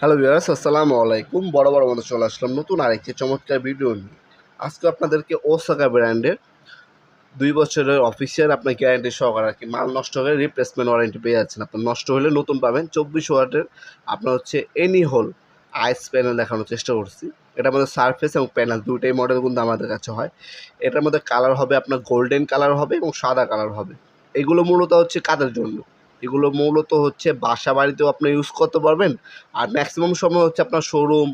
Hello viewers আসসালামু আলাইকুম। বড় বড় মতো চলে আসলাম নতুন আরেকটি চমৎকার ভিডিও নিয়ে। আজকে আপনাদেরকে ওসাকা ব্র্যান্ডের দুই বছরের অফিসিয়াল আপনার গ্যারান্টি সহকারে আর কি মাল নষ্ট হলে রিপ্লেসমেন্ট ওয়ারেন্টি পেয়ে যাচ্ছেন। আপনার নষ্ট হলে নতুন পাবেন চব্বিশ ওয়াটের আপনার হচ্ছে এনি হোল আইস প্যানেল দেখানোর চেষ্টা করছি। এটার মধ্যে সারফেস এবং প্যানেল দুইটাই মডেল কিন্তু আমাদের কাছে হয়। এটার মধ্যে কালার হবে আপনার গোল্ডেন কালার হবে এবং সাদা কালার হবে। এগুলো মূলত হচ্ছে কাদের জন্য? এগুলো মূলত হচ্ছে বাসা বাড়িতেও আপনি ইউজ করতে পারবেন। আর ম্যাক্সিমাম সময় হচ্ছে আপনার শোরুম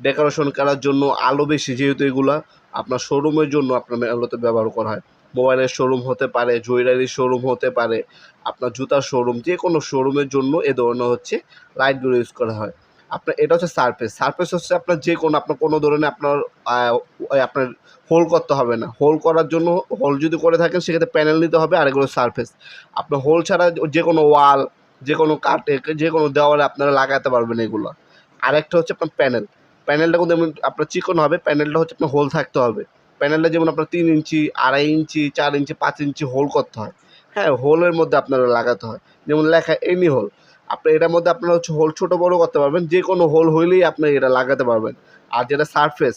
ডেকোরেশন করার জন্য আলো বেশি যেহেতু এগুলা, আপনার শোরুমের জন্য আপনার মেলাতে ব্যবহার করা হয়। মোবাইলের শোরুম হতে পারে জুয়েলারির শোরুম হতে পারে, আপনার জুতার শোরুম যে কোনো শোরুমের জন্য এ ধরনের হচ্ছে লাইটগুলো ইউজ করা হয়। আপনার এটা হচ্ছে সারফেস সারফেস হচ্ছে আপনার যে কোনো, আপনার কোনো ধরনের আপনার আপনার হোল করতে হবে না। হোল করার জন্য হোল যদি করে থাকেন, সেক্ষেত্রে প্যানেল নিতে হবে আর এগুলো সারফেস আপনার হোল ছাড়া যে কোনো ওয়াল যে কোনো কাঠে যে কোনো দেওয়ালে আপনারা লাগাতে পারবেন এগুলো। আরেকটা হচ্ছে আপনার প্যানেল প্যানেলটা কিন্তু আপনার চিকন হবে প্যানেলটা হচ্ছে আপনার হোল থাকতে হবে। প্যানেলটা যেমন আপনার তিন ইঞ্চি, আড়াই ইঞ্চি, চার ইঞ্চি, পাঁচ ইঞ্চি হোল করতে হয়। হ্যাঁ হোলের মধ্যে আপনারা লাগাতে হয়। যেমন লেখা এনি হোল আপনি এটার মধ্যে আপনারা হচ্ছে হোল ছোটো বড়ো করতে পারবেন, যে কোনো হোল হইলেই আপনি এটা লাগাতে পারবেন। আর যেটা সারফেস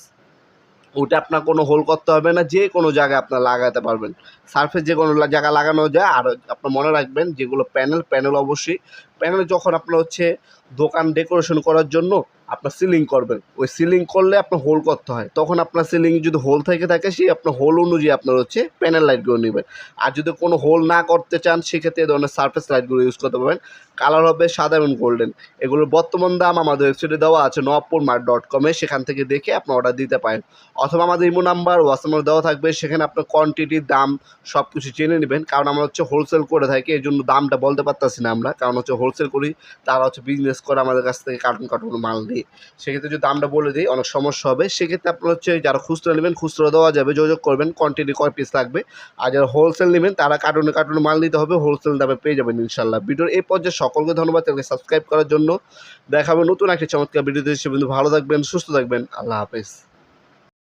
ওটা আপনার কোনো হোল করতে হবে না, যে কোনো জায়গায় আপনার লাগাতে পারবেন। সারফেস যে কোনো জায়গা জায়গায় লাগানো যায়, আর আপনার মনে রাখবেন যেগুলো প্যানেল প্যানেল অবশ্যই প্যানেল যখন আপনার হচ্ছে দোকান ডেকোরেশন করার জন্য আপনার সিলিং করবেন। ওই সিলিং করলে আপনার হোল করতে হয়। তখন আপনার সিলিং যদি হোল থেকে থাকে, সেই আপনার হোল অনুযায়ী আপনার হচ্ছে প্যানেল লাইটগুলো নেবেন। আর যদি কোনো হোল না করতে চান, সেক্ষেত্রে এই ধরনের সারফেস লাইটগুলো ইউজ করতে পারবেন। কালার হবে সাদা এবং গোল্ডেন এগুলোর বর্তমান দাম আমাদের ওয়েবসাইটে দেওয়া আছে নবপুর মার্ট ডট কমে সেখান থেকে দেখে আপনি অর্ডার দিতে পারেন। অথবা আমাদের ইমো নাম্বার, হোয়াটসঅ্যাপ দেওয়া থাকবে। সেখানে আপনার কোয়ান্টিটি দাম সব কিছু জেনে নেবেন। কারণ আমরা হচ্ছে হোলসেল করে থাকি এই জন্য দামটা বলতে পারতাছি না আমরা। কারণ হচ্ছে হোলসেল করি, তারা হচ্ছে বিজনেস করে আমাদের কাছ থেকে কার্টুন কার্টুন মাল নিয়ে। সেক্ষেত্রে যদি দামটা বলে দিই, অনেক সমস্যা হবে। সেক্ষেত্রে আপনার হচ্ছে যারা খুচরো নেবেন, খুচরো দেওয়া যাবে, যোগাযোগ করবেন কোয়ান্টিটি কয় পিস লাগবে। আর যারা হোলসেল নেবেন, তারা কার্টুনে কার্টুনে মাল নিতে হবে হোলসেল দামে পেয়ে যাবেন ইনশাল্লাহ ভিডিওর এই পর্যায়ে সকলকে ধন্যবাদ তাদেরকে সাবস্ক্রাইব করার জন্য। দেখাবে নতুন একটি চমৎকার ভিডিওতে সে কিন্তু ভালো থাকবেন, সুস্থ থাকবেন। আল্লাহ হাফেজ।